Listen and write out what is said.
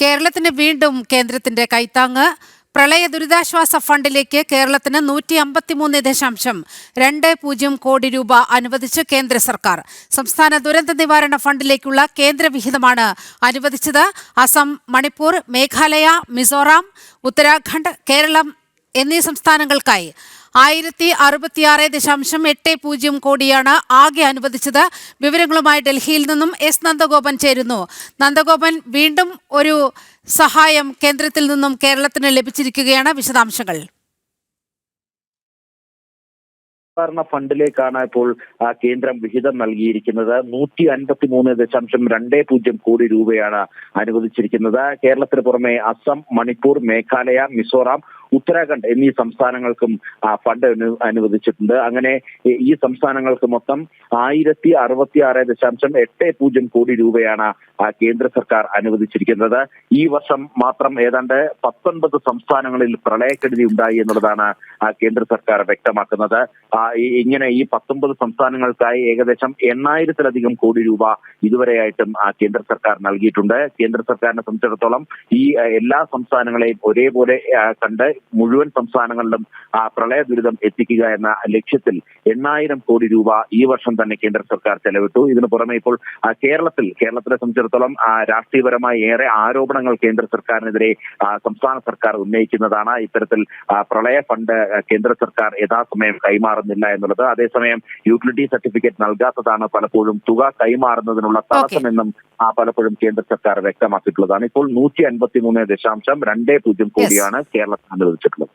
കേരളത്തിന് വീണ്ടും കേന്ദ്രത്തിന്റെ കൈത്താങ്ങ്. പ്രളയ ദുരിതാശ്വാസ ഫണ്ടിലേക്ക് കേരളത്തിന് നൂറ്റി അമ്പത്തിമൂന്ന് ദശാംശം രണ്ട് പൂജ്യം കോടി രൂപ അനുവദിച്ച് കേന്ദ്ര സർക്കാർ. സംസ്ഥാന ദുരന്ത നിവാരണ ഫണ്ടിലേക്കുള്ള കേന്ദ്ര വിഹിതമാണ് അനുവദിച്ചത്. അസം മണിപ്പൂർ മേഘാലയ മിസോറാം ഉത്തരാഖണ്ഡ് കേരളം എന്നീ സംസ്ഥാനങ്ങൾക്കായി. ആയിരത്തി അറുപത്തിയാറ് ദശാംശം എട്ട് പൂജ്യം കോടിയാണ് ആകെ അനുവദിച്ചത്. വിവരങ്ങളുമായി ഡൽഹിയിൽ നിന്നും എസ് നന്ദഗോപൻ ചേരുന്നു. നന്ദഗോപൻ വീണ്ടും ഒരു സഹായം കേന്ദ്രത്തിൽ നിന്നും കേരളത്തിന് ലഭിച്ചിരിക്കുകയാണ്. വിശദാംശങ്ങൾ. സാധാരണ ഫണ്ടിലേക്കാണ് ഇപ്പോൾ കേന്ദ്രം വിഹിതം നൽകിയിരിക്കുന്നത്. നൂറ്റി അൻപത്തി മൂന്ന് ദശാംശം രണ്ട് പൂജ്യം കോടി രൂപയാണ് അനുവദിച്ചിരിക്കുന്നത്. കേരളത്തിന് പുറമെ അസം മണിപ്പൂർ മേഘാലയ മിസോറാം ഉത്തരാഖണ്ഡ് എന്നീ സംസ്ഥാനങ്ങൾക്കും ഫണ്ട് അനുവദിച്ചിട്ടുണ്ട്. അങ്ങനെ ഈ- സംസ്ഥാനങ്ങൾക്ക് മൊത്തം ആയിരത്തി അറുപത്തി ആറ് ദശാംശം എട്ട് പൂജ്യം കോടി രൂപയാണ് കേന്ദ്ര സർക്കാർ അനുവദിച്ചിരിക്കുന്നത്. ഈ വർഷം മാത്രം ഏതാണ്ട് പത്തൊൻപത് സംസ്ഥാനങ്ങളിൽ പ്രളയക്കെടുതി ഉണ്ടായി എന്നുള്ളതാണ് കേന്ദ്ര സർക്കാർ വ്യക്തമാക്കുന്നത്. ഇങ്ങനെ ഈ പത്തൊമ്പത് സംസ്ഥാനങ്ങൾക്കായി ഏകദേശം എണ്ണായിരത്തിലധികം കോടി രൂപ ഇതുവരെയായിട്ടും കേന്ദ്ര സർക്കാർ നൽകിയിട്ടുണ്ട്. കേന്ദ്ര സർക്കാരിനെ സംബന്ധിച്ചിടത്തോളം ഈ എല്ലാ സംസ്ഥാനങ്ങളെയും ഒരേപോലെ കണ്ട് മുഴുവൻ സംസ്ഥാനങ്ങളിലും പ്രളയ ദുരിതം എത്തിക്കുക എന്ന ലക്ഷ്യത്തിൽ എണ്ണായിരം കോടി രൂപ ഈ വർഷം തന്നെ കേന്ദ്ര സർക്കാർ ചെലവിട്ടു. ഇതിനു പുറമെ ഇപ്പോൾ കേരളത്തിൽ കേരളത്തിലെ സംബന്ധിച്ചിടത്തോളം രാഷ്ട്രീയപരമായി ഏറെ ആരോപണങ്ങൾ കേന്ദ്ര സർക്കാരിനെതിരെ സംസ്ഥാന സർക്കാർ ഉന്നയിക്കുന്നതാണ്. ഇത്തരത്തിൽ പ്രളയ ഫണ്ട് കേന്ദ്ര സർക്കാർ യഥാസമയം കൈമാറുന്നില്ല എന്നുള്ളത്. അതേസമയം യൂട്ടിലിറ്റി സർട്ടിഫിക്കറ്റ് നൽകാത്തതാണ് പലപ്പോഴും തുക കൈമാറുന്നതിനുള്ള തടസ്സമെന്നും ആ, പലപ്പോഴും കേന്ദ്ര സർക്കാർ വ്യക്തമാക്കിയിട്ടുള്ളതാണ്. ഇപ്പോൾ നൂറ്റി അൻപത്തി മൂന്ന് ദശാംശം രണ്ടേ പൂജ്യം കോടിയാണ് കേരളത്തിന് അനുവദിച്ചിട്ടുള്ളത്